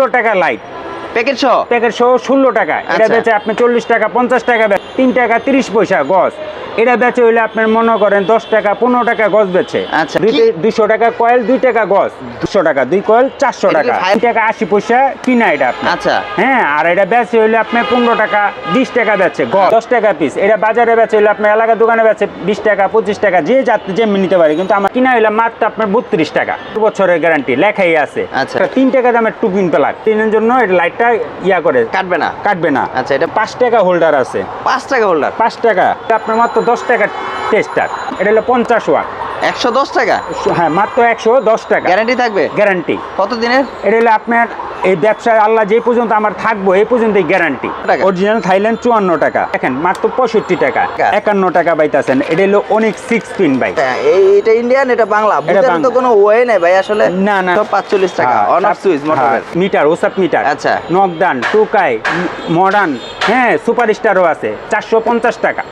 ষোলো টাকা light packet সহ? প্যাকেট সহ ষোলো টাকা। এটা আচ্ছা। বেচে আপনি চল্লিশ টাকা পঞ্চাশ টাকা তিন টাকা তিরিশ পয়সা গজ এটা বেচে হইলে আপনার মনে করেন দশ টাকা পনেরো টাকা গজ বেচে। আচ্ছা। দুই- দুইশো টাকা কয়েল দুই টাকা গজ। দুশো টাকা দুই কয়েল চারশো টাকা। টাকা আশি পয়সা কিনা এটা আচ্ছা। হ্যাঁ আর এটা বেচে হইলে আপনার পনেরো টাকা বিশ টাকা বেচে গজ। দশ টাকা পিস এটা বাজারে বেচে হইলে আপনার এলাকা দোকানে বেচে বিশ টাকা পঁচিশ টাকা যে যাতে যে নিতে পারে। কিন্তু আমার কিনা হইলে মাত্র আপনার বত্রিশ টাকা। দু বছরের গ্যারান্টি লেখাই আছে। আচ্ছা। তিন টাকা দামের টুপিন পেলাক তিনের জন্য এটা লাইটটা ইয়া করে। কাটবে না। কাটবে না। আচ্ছা এটা পাঁচ টাকা হোল্ডার আছে। পাঁচ টাকা হোল্ডার পাঁচ টাকা। আপনার মাত্র দশ টাকা টেস্টার এটা হলো পঞ্চাশ ওয়াট। একশো দশ টাকা? হ্যাঁ মাত্র একশো দশ টাকা। গ্যারান্টি থাকবে? গ্যারান্টি কত দিনের? এটা হলো আপনার এই ব্যবসায় আল্লাহ যে পর্যন্ত আমার থাকব এই পর্যন্তই গ্যারান্টি অরিজিনাল থাইল্যান্ড চুয়ান্ন টাকা। দেখেন মাত্র পঁয়ষট্টি টাকা? একান্ন টাকা পাইতেছেন। এটা হলো অনেক সিক্স পিন বাইক এই এটা ইন্ডিয়ান এটা বাংলা। তো কোনো ওয়ে নাই ভাই আসলে না, না। সব পাঁচচল্লিশ টাকা। অন অফ সুইচ মিটার ওসাপ মিটার আচ্ছা। নকদান টুকাই মডার্ন হ্যাঁ সুপার স্টারও আছে। চারশো পঞ্চাশ টাকা।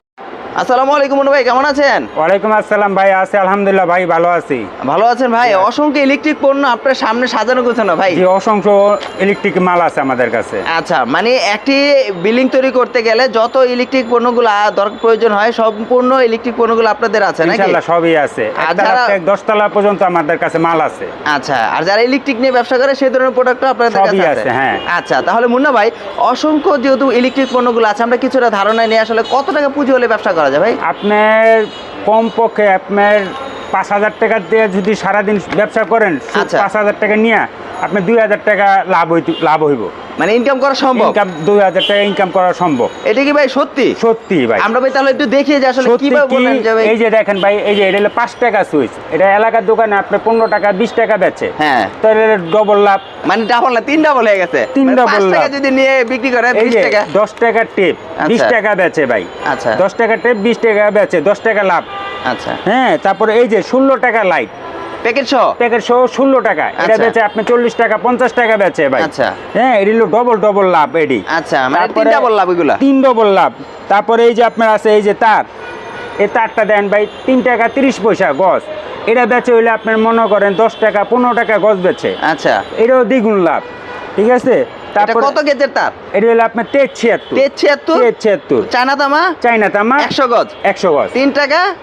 আসসালামু আলাইকুম মনু ভাই কেমন আছেন? ওয়ালাইকুম আসসালাম ভাই আছে আলহামদুলিল্লাহ ভাই ভালো আছি। ভালো আছেন ভাই? অসংখ্য ইলেকট্রিক পণ্য আপনার সামনে সাজানো গোছানো ভাই। অসংখ্য ইলেকট্রিক মাল আছে আমাদের কাছে। আচ্ছা মানে একটি বিল্ডিং তৈরি করতে গেলে যত ইলেকট্রিক পণ্যগুলো দরকার প্রয়োজন হয় সম্পূর্ণ ইলেকট্রিক পণ্যগুলো আপনাদের আছে নাকি? সবই আছে। একতলা থেকে দশতলা পর্যন্ত আমাদের কাছে মাল আছে। আচ্ছা আর যারা ইলেকট্রিক নিয়ে ব্যবসা করে সেই ধরনের প্রোডাক্ট আপনাদের কাছে আছে, আছে হ্যাঁ। আচ্ছা তাহলে মুন্না ভাই অসংখ্য যেহেতু ইলেকট্রিক পণ্যগুলো আছে আমরা কিছুটা ধারণা নিয়ে আসলে কত টাকা পুঁজি হলে ব্যবসা করা যায় ভাই আপনার কমপক্ষে আপনার পাঁচ হাজার টাকা দিয়ে যদি সারাদিন ব্যবসা করেন আচ্ছা। পাঁচ হাজার টাকা নিয়ে আপনার দুই হাজার টাকা লাভ হইতে লাভ হইব মানে ইনকাম করা সম্ভব? ইনকাম দুই হাজার টাকা ইনকাম করা সম্ভব। এটা কি ভাই সত্যি? সত্যি ভাই। আমরা ভাই তাহলে একটু দেখিয়ে যে আসলে কীভাবে যে ভাই এই যে দেখেন ভাই এই যে এটা হলো পাঁচ টাকা সুইচ। এটা এলাকার দোকানে আপনার পনেরো টাকা বিশ টাকা বেচে। হ্যাঁ। তাহলে ডবল লাভ। মানে ডাবল না তিন ডাবল হয়ে গেছে। তিন মানে পাঁচ টাকা লাভ। যদি নিয়ে বিক্রি করে এই বিশ যে টাকা। দশ টাকার টেপ বিশ আচ্ছা। টাকা বেচে ভাই। আচ্ছা। দশ টাকা টেপ বিশ টাকা বেচে দশ টাকা লাভ। আচ্ছা। হ্যাঁ তারপরে এই যে ষোলো টাকা লাইট প্যাকেট সহ? প্যাকেট সহ ষোলো টাকা। এটা আচ্ছা। বেচে আপনি চল্লিশ টাকা পঞ্চাশ টাকা বেচে ভাই। আচ্ছা। হ্যাঁ এটি হলো ডবল ডবল লাভ এডি। আচ্ছা মানে তিন তারপরে- লাভ এগুলা? তিন ডবল লাভ। তারপরে এই যে আপনার আছে এই যে তার। এই তারটা দেন ভাই তিন টাকা তিরিশ পয়সা গজ। এটা বেচে হইলে আপনার মনে করেন দশ টাকা পনেরো টাকা গজ বেচে। আচ্ছা। এটাও দ্বিগুণ লাভ। ঠিক আছে? কত গেজের তার? এটা হলো আপনার তেজ ছিয়াত্তর। তেজ ছিয়াত্তর? তেজ ছিয়াত্তর। চায়না তামা? চাইনা তামা? একশো গজ। একশো গজ। তিন টাকা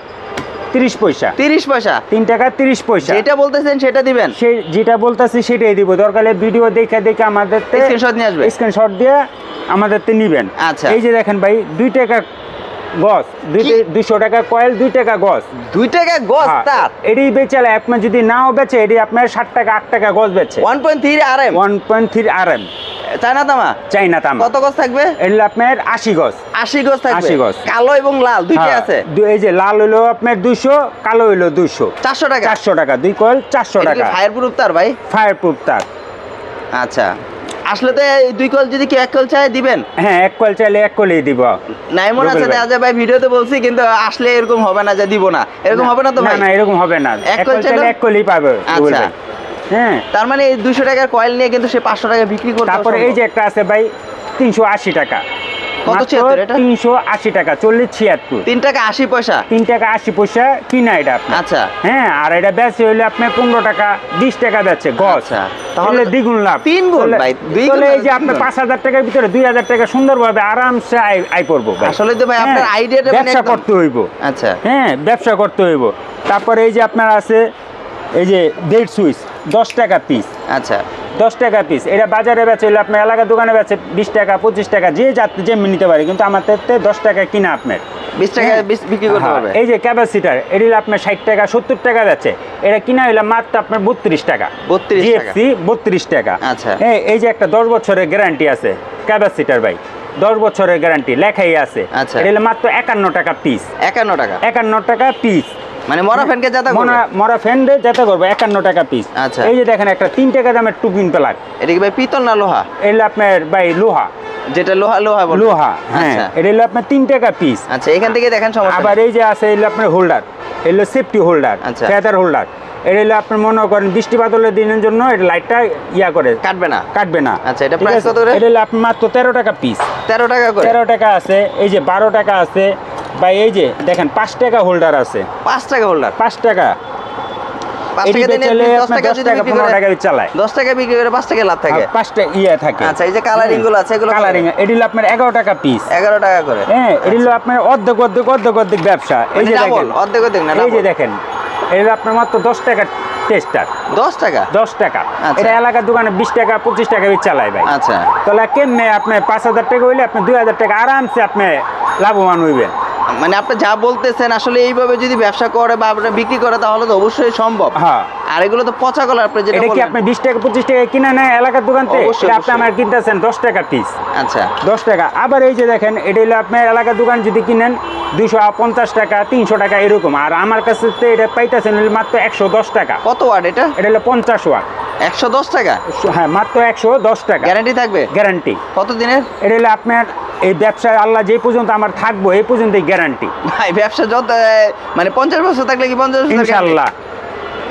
তিরিশ পয়সা। তিরিশ পয়সা? তিন টাকা তিরিশ পয়সা। যেটা বলতেছেন সেটা দিবেন? সে যেটা বলতেছি সেটাই দিব। দরকার ভিডিও দেখে দেখে আমাদের স্ক্রিনশট নিয়ে আসবে? স্ক্রিনশট দিয়ে আমাদের নিবেন। আচ্ছা। এই যে দেখেন ভাই দুই টাকা দুই দুইশো টাকা কয়েল দুই টাকা গজ দুই টাকা গজ হ্যাঁ, তার? এটি বেচালে আপনার যদি নাও বেচে এটি আপনার ষাট টাকা আট টাকা গজ বেচে। One point three R M. One point three R M. China তামা চাইনা তামা কত গজ থাকবে? এটি আপনার আশি গজ। আশি গজ থাকবে? 80 গজ। কালো এবং লাল দুইটাই আছে? এই যে লাল হইল আপনার দুইশো কালো হইল দুইশো। চারশো টাকা? চারশো টাকা দুই কয়েল চারশো টাকা। ফায়ার প্রুফ তার ভাই? ফায়ার প্রুফ তার। আচ্ছা। আসলে তো দুই কল যদি এক কল চায় দিবেন? হ্যাঁ এক কয়েল চাইলে এক কলেই দিব। নাই মনে আছে ভাই। ভিডিওতে বলছি কিন্তু আসলে এরকম হবে না যে দিব না। এরকম হবে না তো ভাই? না এরকম হবে না। এক চাইলে চাইলে- এক কলেই পাবে আচ্ছা। হ্যাঁ। তার মানে এই দুশো টাকার কয়েল নিয়ে কিন্তু সে পাঁচশো টাকা বিক্রি করতে তারপরে এই যে একটা আছে ভাই তিনশো আশি টাকা? তিনশো আশি টাকা চল্লিশ ছিয়াত্তর। তিন টাকা আশি পয়সা? তিন টাকা আশি পয়সা কিনা এটা আচ্ছা। হ্যাঁ আর এটা বেচে হইলে আপনার পনেরো টাকা বিশ টাকা বেচে গছ। আচ্ছা, তাহলে দ্বিগুণ লাভ। তিন গুণ তাহলে- এই যে পাঁচ হাজার টাকার ভিতরে দুই হাজার টাকা সুন্দরভাবে আরামসে করব আসলে তো ভাই আপনার হ্যাঁ, আইডিয়াটা মানে ব্যবসা করতে হইব। আচ্ছা। হ্যাঁ ব্যবসা করতে হইব। তারপরে এই যে আপনার আছে এই যে ডেড সুইচ দশ টাকা পিস আচ্ছা। দশ টাকা পিস এটা বাজারে বেচে হইলে আপনার এলাকার দোকানে বেচে বিশ টাকা পঁচিশ টাকা যে যাতে যে নিতে পারে কিন্তু আমাদের তে দশ টাকা কিনা আপনার। বিশ টাকা হ্যাঁ। বিক্রি করতে হ্যাঁ, পারবে? এই যে ক্যাপাসিটার এটি হলো আপনার ষাট টাকা সত্তর টাকা যাচ্ছে। এটা কিনা হইলে মাত্র আপনার বত্রিশ টাকা। 32 টাকা। জিএফসি বত্রিশ টাকা। আচ্ছা। হ্যাঁ এই যে একটা দশ বছরের গ্যারান্টি আছে ক্যাপাসিটার ভাই। দশ বছরের গ্যারান্টি লেখাই আছে। আচ্ছা। এটা হলো মাত্র একান্ন টাকা পিস একান্ন টাকা। একান্ন টাকা পিস মানে মরা ফ্যানকে যাতা মরা মরা ফ্যান দিয়ে যেতে করব একান্ন টাকা পিস আচ্ছা। এই যে দেখেন একটা তিন টাকা দামের টুপিন পেলাক এটা কি ভাই পিতল না লোহা? এগুলো আপনার ভাই লোহা। যেটা লোহা লোহা বলে। লোহা হ্যাঁ। আচ্ছা। এটা হলো আপনার তিন টাকা পিস আচ্ছা এখান থেকে দেখেন সমস্যা। আবার এই যে আছে এগুলো আপনার হোল্ডার এগুলো সেফটি হোল্ডার আচ্ছা। ফেদার হোল্ডার এটা হলো আপনার মনে করেন বৃষ্টি বাদলের দিনের জন্য এটা লাইটটা ইয়া করে। কাটবে না। কাটবে না। আচ্ছা, এটা price কত? এটা হলো আপনার মাত্র তেরো টাকা পিস তেরো টাকা করে। তেরো টাকা আছে এই যে বারো টাকা আছে বা এই যে দেখেন পাঁচ টাকা হোল্ডার আছে। পাঁচ টাকা হোল্ডার পাঁচ টাকা। পাঁচ টাকা দিনে বেচলে দশ আপনার টাকা দশ যদি টাকা বিক্রি পনেরো করে- টাকা চালায়। দশ টাকা বিক্রি করে পাঁচ টাকা লাভ থাকে। আর পাঁচটা ইয়ে থাকে। আচ্ছা, এই যে coloring আছে, এগুলো কালারিং এটি হলো এগারো টাকা পিস এগারো টাকা করে। হ্যাঁ এটি আপনার অর্ধেক অর্ধেক অর্ধেক অর্ধেক ব্যবসা। এই মানে যে দেখেন অর্ধেক অর্ধেক না, এই যে দেখেন এটা আপনার মাত্র দশ টাকা টেস্টার দশ টাকা? দশ টাকা। আচ্ছা। এটা এলাকার দোকানে বিশ টাকা পঁচিশ টাকা চালায় ভাই। আচ্ছা। তাহলে কেমনে আপনি পাঁচ হাজার টাকা হইলে আপনি দুই হাজার টাকা আরামসে আপনি লাভবান হইবেন? মানে আপনি যা বলতেছেন, আসলে এইভাবে যদি ব্যবসা করে বা বিক্রি করে, তাহলে তো অবশ্যই সম্ভব। হ্যাঁ। আর এগুলো তো পচা কলা আপনি যেটা এটা কি আপনি বিশ টাকা পঁচিশ টাকা কিনে নেয় এলাকার দোকান থেকে আপনি আমার কিনতেছেন দশ টাকা পিস আচ্ছা। দশ টাকা। আবার এই যে দেখেন এটা হলো আপনার এলাকার দোকান যদি কিনেন দুইশো পঞ্চাশ টাকা তিনশো টাকা এরকম। আর আমার কাছে তো এটা পাইতেছেন মাত্র একশো দশ টাকা। কত ওয়াট এটা? এটা হলো পঞ্চাশ ওয়াট। একশো দশ টাকা? হ্যাঁ মাত্র একশো দশ টাকা। গ্যারান্টি থাকবে? গ্যারান্টি কত দিনের? এটা হলো আপনার এই ব্যবসায় আল্লাহ যে পর্যন্ত আমার থাকব এই পর্যন্তই গ্যারান্টি ভাই ব্যবসা যত মানে পঞ্চাশ বছর থাকলে কি পঞ্চাশ বছর ইনশাল্লাহ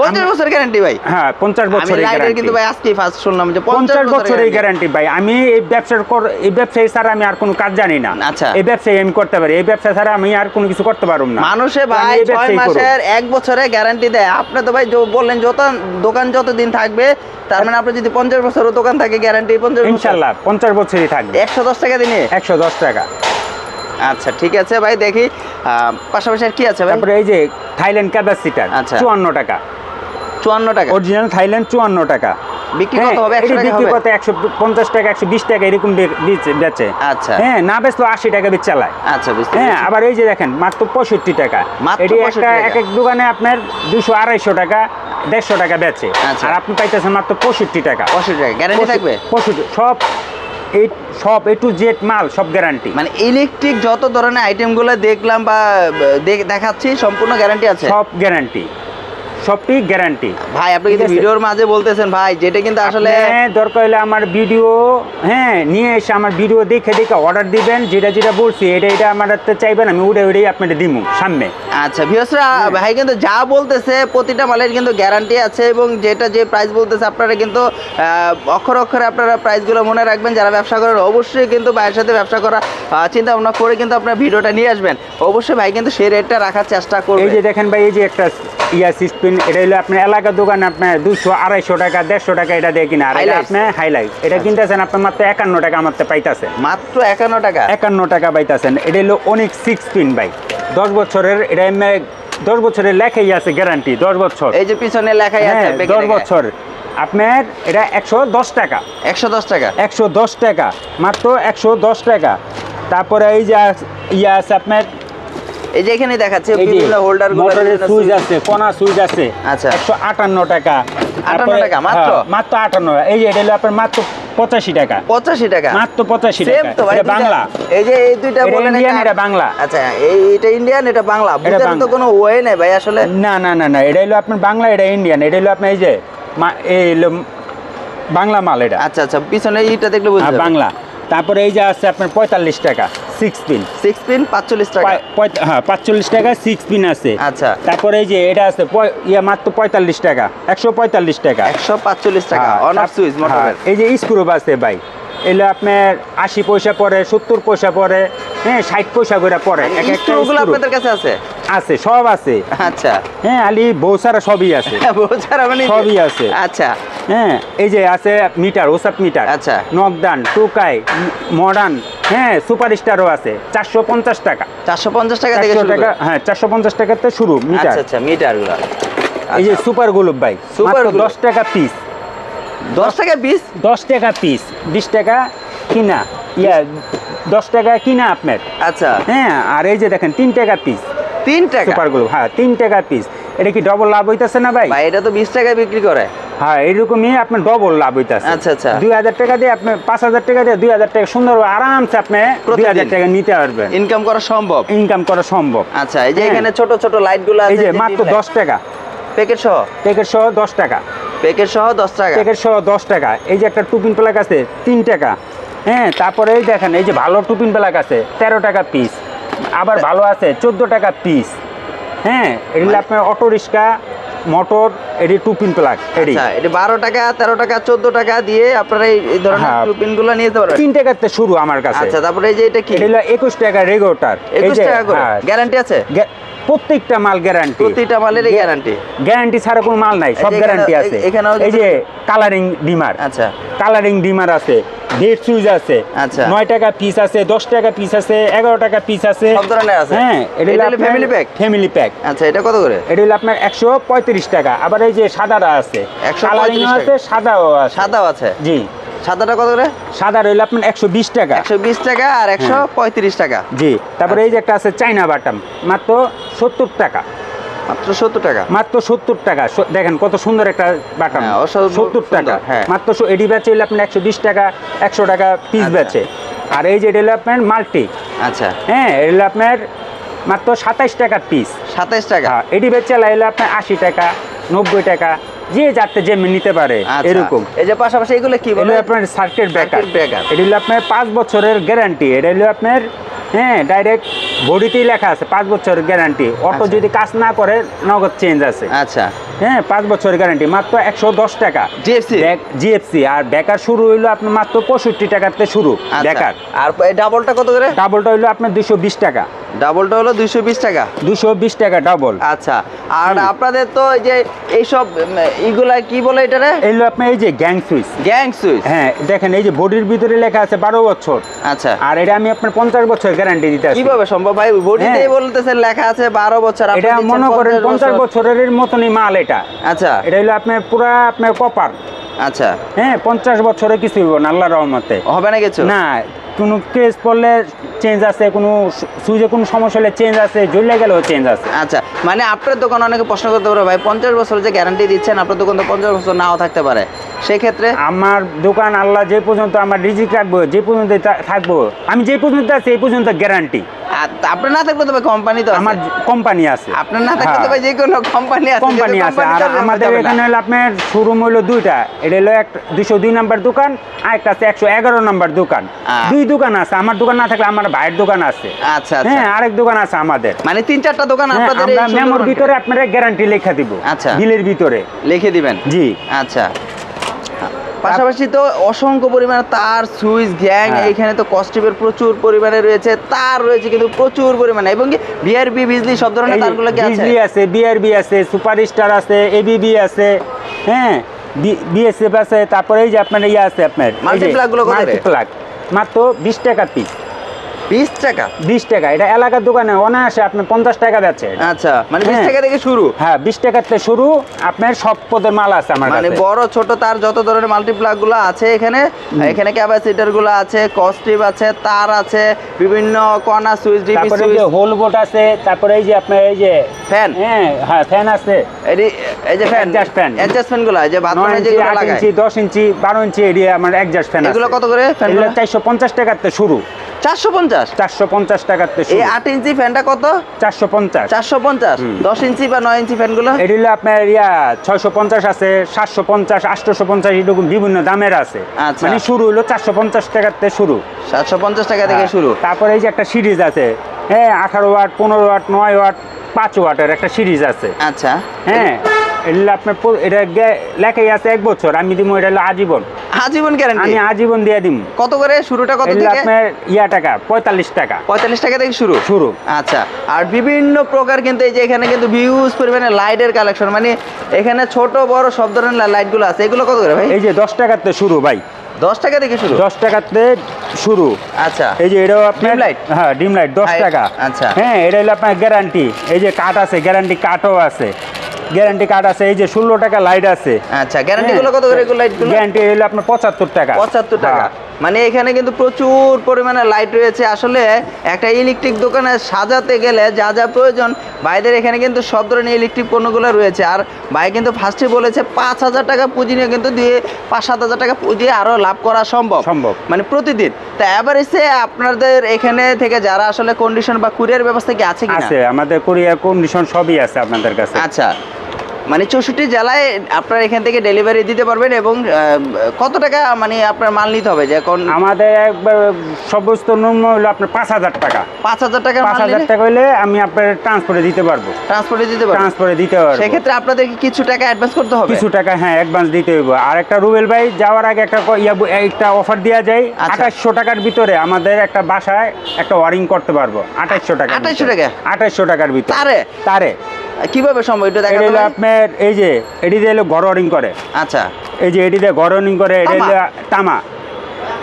পঞ্চাশ বছর গ্যারান্টি ভাই। হ্যাঁ পঞ্চাশ আমি বছরের গ্যারান্টি কিন্তু ভাই ফার্স্ট শুনলাম যে পঞ্চাশ বছরের guarantee। গ্যারান্টি ভাই। আমি এই ব্যবসার এই ব্যবসায়ী ছাড়া আমি আর কোনো কাজ জানি না। আচ্ছা। এই ব্যবসায়ী আমি করতে পারি। এই ব্যবসা ছাড়া আমি আর কোনো কিছু করতে পারব না। মানুষে ভাই। মাসের এক বছরের গ্যারান্টি দেয়। আপনি তো ভাই বললেন যত দোকান যত দিন থাকবে তার মানে আপনি যদি পঞ্চাশ বছরও দোকান থাকে গ্যারান্টি পঞ্চাশ ইনশাল্লাহ পঞ্চাশ বছরই থাকবে। একশো দশ টাকা দিনে? একশো দশ টাকা। আচ্ছা ঠিক আছে ভাই দেখি। পাশাপাশি আর কি আছে ভাই? তারপরে এই যে থাইল্যান্ড ক্যাপাসিটার আচ্ছা। চুয়ান্ন টাকা। চুয়ান্ন টাকা। অরিজিনাল থাইল্যান্ড চুয়ান্ন টাকা। বিক্রি হ্যাঁ, কত হবে? এটি বিক্রি করতে একশো পঞ্চাশ টাকা একশো বিশ টাকা এরকম বেচে- আচ্ছা। হ্যাঁ না বেচলো আশি টাকা বেচ চালায়। আচ্ছা বুঝতে হ্যাঁ আবার এই যে দেখেন মাত্র পঁয়ষট্টি টাকা। মাত্র এটি একটা টাকা। এক এক দোকানে আপনার দুশো আড়াইশো টাকা দেড়শো টাকা বেচে। আচ্ছা। আর আপনি পাইতেছেন মাত্র পঁয়ষট্টি টাকা। পঁয়ষট্টি টাকা। গ্যারান্টি থাকবে? পঁয়ষট্টি সব এই সব এ টু জেড মাল সব গ্যারান্টি মানে ইলেকট্রিক যত ধরনের আইটেমগুলো দেখলাম বা দেখ- দেখাচ্ছি সম্পূর্ণ গ্যারান্টি আছে? সব গ্যারান্টি সবটি গ্যারান্টি ভাই আপনি কিন্তু ভিডিওর মাঝে বলতেছেন ভাই যেটা কিন্তু আসলে দরকার হলে আমার ভিডিও হ্যাঁ নিয়ে এসে আমার ভিডিও দেখে দেখে অর্ডার দিবেন যেটা যেটা বলছি এটা এটা আমার হাতে চাইবেন আমি উড়ে উড়েই আপনাদের দিমু সামনে। আচ্ছা ভিউসরা ভাই কিন্তু যা বলতেছে প্রতিটা মালের কিন্তু গ্যারান্টি আছে এবং যেটা যে প্রাইস বলতেছে আপনারা কিন্তু অক্ষর অক্ষরে আপনারা প্রাইসগুলো মনে রাখবেন যারা ব্যবসা করেন অবশ্যই কিন্তু ভাইয়ের সাথে ব্যবসা করা চিন্তা ভাবনা করে কিন্তু আপনার ভিডিওটা নিয়ে আসবেন। অবশ্যই ভাই কিন্তু সেই রেটটা রাখার চেষ্টা করবেন এই যে দেখেন ভাই এই যে একটা ইয়া সিস্পিন এটা হলো আপনার এলাকার দোকানে আপনার দুশো আড়াইশো টাকা দেড়শো টাকা এটা দিয়ে কিনা। আর এটা আপনার হাইলাইট এটা কিনতেছেন আপনার মাত্র একান্ন টাকা আমার পাইতাছেন মাত্র একান্ন টাকা? একান্ন টাকা পাইতেছেন। এটা হলো অনেক সিক্স পিন ভাই। দশ বছরের এটা এমনি দশ বছরের লেখাই আছে গ্যারান্টি দশ বছর। এই যে পিছনে লেখাই আছে হ্যাঁ দশ বছর। আপনার এটা একশো দশ টাকা। একশো দশ টাকা? একশো দশ টাকা। মাত্র একশো দশ টাকা। তারপরে এই যে ইয়া আছে আপনার এই যে এখানে দেখাচ্ছে বিভিন্ন হোল্ডার মোটরের সুইচ আছে কোনা সুইচ আছে আচ্ছা। একশো আটান্ন টাকা। 58 টাকা মাত্র? হ্যাঁ, মাত্র আটান্ন এই যে এটা হলো আপনার মাত্র পঁচাশি টাকা। পঁচাশি টাকা? মাত্র পঁচাশি টাকা। এটা বাংলা। এই যে এই দুইটা বলেন ইন্ডিয়ান, এটা বাংলা। আচ্ছা এই এটা ইন্ডিয়ান এটা বাংলা? বুঝার তো কোনো ওয়ে নেই ভাই আসলে না না না না এটা হলো আপনার বাংলা এটা ইন্ডিয়ান এটা হলো আপনার এই যে এই বাংলা মাল এটা। আচ্ছা আচ্ছা পিছনে এইটা দেখলে বুঝতে হ্যাঁ, বাংলা। তারপরে এই যে আছে আপনার পঁয়তাল্লিশ টাকা। সিক্স পিন সিক্স পিন পাঁচচল্লিশ টাকা। হ্যাঁ পাঁচচল্লিশ টাকা সিক্স পিন আছে। আচ্ছা। তারপরে এই যে এটা আছে ইয়া মাত্র পঁয়তাল্লিশ টাকা একশো পঁয়তাল্লিশ টাকা। একশো পাঁচচল্লিশ টাকা হ্যাঁ, অন অফ সুইচ মোটরের হ্যাঁ, এই যে আছে ভাই এগুলো আপনার আশি পয়সা পরে সত্তর পয়সা পরে হ্যাঁ ষাট পয়সা করে পরে এক একটা আপনাদের কাছে আছে? আছে সব আছে। আচ্ছা। হ্যাঁ আলি বৌসারা সবই আছে। মানে সবই আছে। আচ্ছা। হ্যাঁ এই যে আছে মিটার ওসাপ মিটার আচ্ছা। নকদান টুকাই মডার্ন হ্যাঁ সুপার স্টারও আছে। চারশো পঞ্চাশ টাকা। চারশো পঞ্চাশ টাকা থেকে টাকা হ্যাঁ চারশো পঞ্চাশ টাকাতে শুরু মিটার। আচ্ছা আচ্ছা মিটারগুলো এই যে সুপার গোলুপ ভাই সুপার দশ টাকা পিস দশ টাকা পিস দশ টাকা পিস বিশ টাকা কিনা ইয়া দশ টাকা কিনা আপনার। আচ্ছা। হ্যাঁ আর এই যে দেখেন তিন টাকা পিস তিন টাকা? সুপার গোলুপ হ্যাঁ তিন টাকা পিস এটা কি ডবল লাভ হইতেছে না ভাই? ভাই এটা তো বিশ টাকায় বিক্রি করে। হ্যাঁ এরকমই আপনার ডবল লাভ হইতেছে। আচ্ছা, আচ্ছা। দুই হাজার টাকা দিয়ে আপনি পাঁচ হাজার টাকা দিয়ে দুই হাজার টাকা সুন্দর আরামসে আপনি দুই হাজার টাকা নিতে পারবেন। ইনকাম করা সম্ভব? ইনকাম করা সম্ভব। আচ্ছা এই যে হ্যাঁ। এখানে ছোট ছোট লাইটগুলো আছে এই যে মাত্র দশ টাকা। প্যাকেট সহ? প্যাকেট সহ দশ টাকা। প্যাকেট সহ দশ টাকা? প্যাকেট সহ দশ টাকা। এই যে একটা টুপিন প্লাক আছে তিন টাকা। হ্যাঁ তারপরে এই দেখেন এই যে ভালো টুপিন প্লাক আছে তেরো টাকা পিস আবার ভালো আছে চোদ্দ টাকা পিস হ্যাঁ এগুলো মানে- আপনার অটো রিক্সা মোটর এটি টুপিন প্লাক এটি। আচ্ছা এটা বারো টাকা তেরো টাকা চোদ্দ টাকা দিয়ে আপনারা এই ধরনের হ্যাঁ। পিনগুলো নিয়ে যেতে পারবেন। তিন টাকাতে শুরু আমার কাছে। আচ্ছা তারপরে এই যে এটা কি? এটা হলো একুশ টাকা রেগুলেটার একুশ টাকা করে? গ্যারান্টি আছে? প্রত্যেকটা মাল গ্যারান্টি প্রতিটা মালেরই গ্যারান্টি গ্যারান্টি ছাড়া কোনো মাল নাই সব গ্যারান্টি আছে। এখানেও এই যে কালারিং ডিমার। আচ্ছা। কালারিং ডিমার আছে। ডেড সুইচ আছে। আচ্ছা। নয় টাকা পিস আছে দশ টাকা পিস আছে এগারো টাকা পিস আছে। সব ধরনের আছে? হ্যাঁ এটা হলো family pack? ফ্যামিলি প্যাক আচ্ছা এটা কত করে? এটা হলো আপনার একশো পঁয়ত্রিশ টাকা। আবার এই যে সাদাটা আছে 135 কালারিং আছে সাদাও আছে। সাদাও আছে? জি। সাদাটা কত করে? সাদা রইল আপনার একশো বিশ টাকা। একশো বিশ টাকা আর একশো হ্যাঁ। পঁয়ত্রিশ টাকা। জি তারপরে এই যে একটা আছে চাইনা বাটাম মাত্র সত্তর টাকা। মাত্র সত্তর টাকা। মাত্র সত্তর টাকা। দেখেন কত সুন্দর একটা বাটাম। হ্যাঁ, সত্তর টাকা। হ্যাঁ। মাত্র এডি ব্যাচে হলে আপনার একশো বিশ টাকা একশো টাকা পিস আচ্ছা। বেচে। আর এই যে আপনার মাল্টি। আচ্ছা। হ্যাঁ আপনার মাত্র সাতাইশ টাকা পিস সাতাইশ টাকা। এডি বেচে লাইলে আপনার আশি টাকা নব্বই টাকা যে যাতে যে নিতে পারে আচ্ছা। এরকম। এই যে পাশাপাশি এগুলো কি বলে আপনার সার্কিট ব্রেকার breaker। এটা হলো আপনার পাঁচ বছরের গ্যারান্টি এটা হলো আপনার হ্যাঁ ডাইরেক্ট বডিতেই লেখা আছে পাঁচ বছর গ্যারান্টি অটো আচ্ছা। যদি কাজ না করে নগদ চেঞ্জ আছে। আচ্ছা। হ্যাঁ পাঁচ বছরের গ্যারান্টি মাত্র একশো দশ টাকা। জিএফসি জিএফসি আর বেকার শুরু হইল আপনার মাত্র পঁয়ষট্টি টাকাতে শুরু বেকার। আর ডাবলটা কত করে? ডাবলটা হইল আপনার দুশো বিশ টাকা। ডাবলটা হলো দুইশো বিশ টাকা। দুশো বিশ টাকা ডাবল আচ্ছা আর আপনাদের তো এই যে এইসব উম, ইগুলা কি বলে এটারে? এইলো আপনার এই যে গ্যাং সুইচ গ্যাং সুইচ হ্যাঁ দেখেন এই যে বডির ভিতরে লেখা আছে বারো বছর। আচ্ছা। আর এটা আমি আপনার পঞ্চাশ বছর গ্যারান্টি দিতে কীভাবে সম্ভব ভাই? বডিতেই হ্যাঁ। বলতেছেন লেখা আছে বারো বছর। আপনি এটা মনে করেন পঞ্চাশ বছরের মতনই মাল এটা। আচ্ছা। এটা হলো আপনার পুরা আপনার কপার আচ্ছা। হ্যাঁ পঞ্চাশ বছরে কিছু হইব না আল্লাহ রহমতে। হবে না কিছু? না কোনো কেস পড়লে চেঞ্জ আছে কোনো সুইচে কোনো সমস্যা হলে চেঞ্জ আছে জ্বলে গেলেও চেঞ্জ আছে। আচ্ছা মানে আপনার দোকান অনেকে প্রশ্ন করতে পারে ভাই পঞ্চাশ বছর যে গ্যারান্টি দিচ্ছেন আপনার দোকান তো পঞ্চাশ বছর নাও থাকতে পারে। সেক্ষেত্রে? আমার দোকান আল্লাহ যে পর্যন্ত আমার রিজিক রাখব যে পর্যন্ত থাকব আমি যে পর্যন্ত আছি এই পর্যন্ত গ্যারান্টি আপনার না থাকলে তো ভাই কোম্পানি তো আমার কোম্পানি আছে। আপনার না থাকলে তো হ্যাঁ। যে কোনো কোম্পানি আছে কোম্পানি আছে। আর আমাদের এখানে হলো আপনার শোরুম হলো দুইটা। এটা হলো এক দুশো দুই নাম্বার দোকান আর একটা আছে একশো এগারো নাম্বার দোকান। দুই দোকান আছে। আমার দোকান না থাকলে আমার ভাইয়ের দোকান আছে। আচ্ছা আচ্ছা। হ্যাঁ আরেক দোকান আছে আমাদের। মানে তিন চারটা দোকান হ্যাঁ, আপনাদের মেমোর ভিতরে আপনারা গ্যারান্টি লেখা দিব। আচ্ছা। বিলের ভিতরে। লিখে দিবেন। জি। আচ্ছা। পাশাপাশি তো অসংখ্য পরিমাণে তার সুইচ গ্যাং হ্যাঁ। এখানে তো কস্টিউমের প্রচুর পরিমাণে রয়েছে তার রয়েছে কিন্তু প্রচুর পরিমাণে। এবং কি বিআরবি বিজলি সব ধরনের তারগুলো কি আছে? বিজলি আছে বিআরবি আছে সুপার স্টার আছে এবিবি আছে হ্যাঁ বিএসএফ আছে তারপরে এই যে আপনার ইয়ে আছে আপনার Multiplug গুলো কত মাল্টিপ্লাগ মাত্র বিশ টাকা পিস বিশ টাকা? বিশ টাকা। এটা এলাকার দোকানে অনায়াসে আপনার পঞ্চাশ টাকা যাচ্ছে। আচ্ছা মানে বিশ হ্যাঁ। টাকা থেকে শুরু? হ্যাঁ বিশ টাকাতে শুরু। আপনার সব পদের মাল আছে আমার মানে বড় ছোট তার যত ধরনের মাল্টিপ্লাগগুলো আছে এখানে এখানে ক্যাপাসিটারগুলো আছে কস্টিপ আছে তার আছে বিভিন্ন কণা সুইচ ডিপি সুইচ যে হোল বোট আছে তারপরে এই যে আপনার এই যে ফ্যান হ্যাঁ হ্যাঁ ফ্যান আছে। এই যে ফ্যান Adjust fan। অ্যাডজাস্টমেন্টগুলো এই যে বাথরুমে ইঞ্চি লাগায়। ইঞ্চি দশ ইঞ্চি বারো ইঞ্চি এরিয়া আমার একজাস্ট ফ্যান এগুলো কত করে ফ্যান এগুলো চারশো পঞ্চাশ টাকাতে শুরু। চারশো পঞ্চাশ। চারশো পঞ্চাশ টাকাতে এই আট ইঞ্চি ফ্যানটা কত? চারশো পঞ্চাশ। চারশো পঞ্চাশ। দশ ইঞ্চি বা নয় ইঞ্চি ফ্যানগুলো? এটি হলো আপনার ইয়া ছয়শো পঞ্চাশ আছে সাতশো পঞ্চাশ আটশোশো পঞ্চাশ এরকম বিভিন্ন দামের আছে। আচ্ছা। মানে শুরু হলো চারশো পঞ্চাশ টাকাতে শুরু। সাতশো পঞ্চাশ টাকা থেকে হ্যাঁ। শুরু। তারপরে এই যে একটা সিরিজ আছে। হ্যাঁ আঠারো ওয়াট পনেরো ওয়াট নয় ওয়াট পাঁচ ওয়াটের একটা সিরিজ আছে। আচ্ছা। হ্যাঁ। আপনার এটা লেখাই আছে এক বছর আমি দিব এটা হলো আজীবন। আজীবন গ্যারান্টি আমি আজীবন দিয়ে দিব কত করে? শুরুটা কত থেকে? আপনার ইয়া টাকা পঁয়তাল্লিশ টাকা। পঁয়তাল্লিশ টাকা থেকে শুরু? শুরু। আচ্ছা আর বিভিন্ন প্রকার কিন্তু এই যে এখানে কিন্তু ভিউজ পরিমাণে লাইটের কালেকশন মানে এখানে ছোট বড় সব ধরনের লাইটগুলো আছে। এগুলো কত করে ভাই? এই যে দশ টাকাতে শুরু ভাই। দশ টাকা থেকে শুরু? দশ টাকাতে শুরু। আচ্ছা। এই যে এটাও আপনার light? হ্যাঁ ডিম লাইট দশ টাকা। আচ্ছা। হ্যাঁ এটা হলো আপনার গ্যারান্টি এই যে কাঠ আছে গ্যারান্টি কাঠও আছে। গ্যারান্টি কার্ড আছে এই যে ষোলো টাকা লাইট আছে। আচ্ছা গ্যারান্টি গুলো কত করে লাইটগুলো গ্যারান্টি হলো আপনার পঁচাত্তর টাকা। পঁচাত্তর টাকা। হ্যাঁ। মানে এখানে কিন্তু প্রচুর পরিমাণে লাইট রয়েছে। আসলে একটা ইলেকট্রিক দোকানে সাজাতে গেলে যা যা প্রয়োজন ভাইদের এখানে কিন্তু সব ধরনের ইলেকট্রিক পণ্যগুলো রয়েছে। আর ভাই কিন্তু ফার্স্টে বলেছে পাঁচ হাজার টাকা পুঁজি নিয়ে কিন্তু দিয়ে পাঁচ সাত হাজার টাকা পুঁজি আরও লাভ করা সম্ভব। সম্ভব। মানে প্রতিদিন। তা এভারেজে আপনাদের এখানে থেকে যারা আসলে কন্ডিশন বা কুরিয়ার ব্যবস্থা কি আছে কি আছে আমাদের কোরিয়ার কন্ডিশন সবই আছে আপনাদের কাছে। আচ্ছা। মানে চৌষট্টি জেলায় আপনারা এখান থেকে ডেলিভারি দিতে পারবেন এবং কত টাকা মানে আপনার মাল নিতে হবে? যে এখন আমাদের একবার সমস্ত ন্যূনতম হলো আপনার পাঁচ হাজার টাকা। পাঁচ হাজার টাকা পাঁচ হাজার টাকা হলে আমি আপনার ট্রান্সপোর্টে দিতে পারব। ট্রান্সপোর্টে দিতে পারবেন? ট্রান্সপোর্টে দিতে পারব। সেক্ষেত্রে আপনাদেরকে কিছু টাকা অ্যাডভান্স করতে হবে? কিছু টাকা হ্যাঁ অ্যাডভান্স দিতে হইব। আর একটা রুবেল ভাই যাওয়ার আগে একটা ইয়া একটা অফার দেওয়া যায়। আচ্ছা। আঠাশশো টাকার ভিতরে আমাদের একটা বাসায় একটা ওয়ারিং করতে পারব। আঠাশশো টাকা আঠাশশো টাকা? আঠাশশো টাকার ভিতরে। তারে? তারে। কীভাবে সম্ভব? এটা দেখাতে হলো আপনার এই যে এটি দিয়ে ওয়ারিং করে। আচ্ছা। এই যে এটি দিয়ে ঘর ওয়ারিং করে এটা তামা? হলো তামা।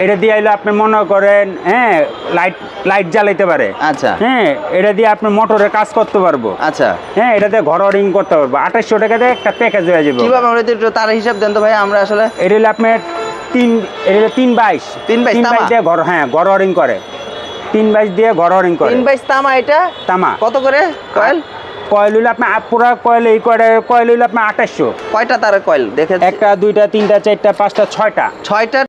এটা দিয়ে হলো আপনি মনে করেন হ্যাঁ লাইট লাইট জ্বালাইতে পারে। আচ্ছা। হ্যাঁ এটা দিয়ে আপনি মোটরে কাজ করতে পারব। আচ্ছা। হ্যাঁ এটাতে ঘর ওয়ারিং করতে পারব। আঠাশশো টাকাতে একটা প্যাকেজ হয়ে যাবে। কীভাবে আমরা একটু তার হিসাব দেন তো ভাই আমরা আসলে এটা হলো আপনার তিন এটা হলো তিন বাইশ। তিন বাইশ তিন? বাইশ দিয়ে ঘর হ্যাঁ ঘর ওয়ারিং করে। তিন বাইশ দিয়ে ঘর ওয়ারিং করে। তিন বাইশ তামা এটা? তামা। কত করে কয়েল? কয়েল হইল আপনার পুরা কয়েল এই কয়টা কয়েল হইল আপনার আঠাশশো। কয়টা তার কয়েল? দেখে একটা দুইটা তিনটা চারটা পাঁচটা ছয়টা। ছয়টা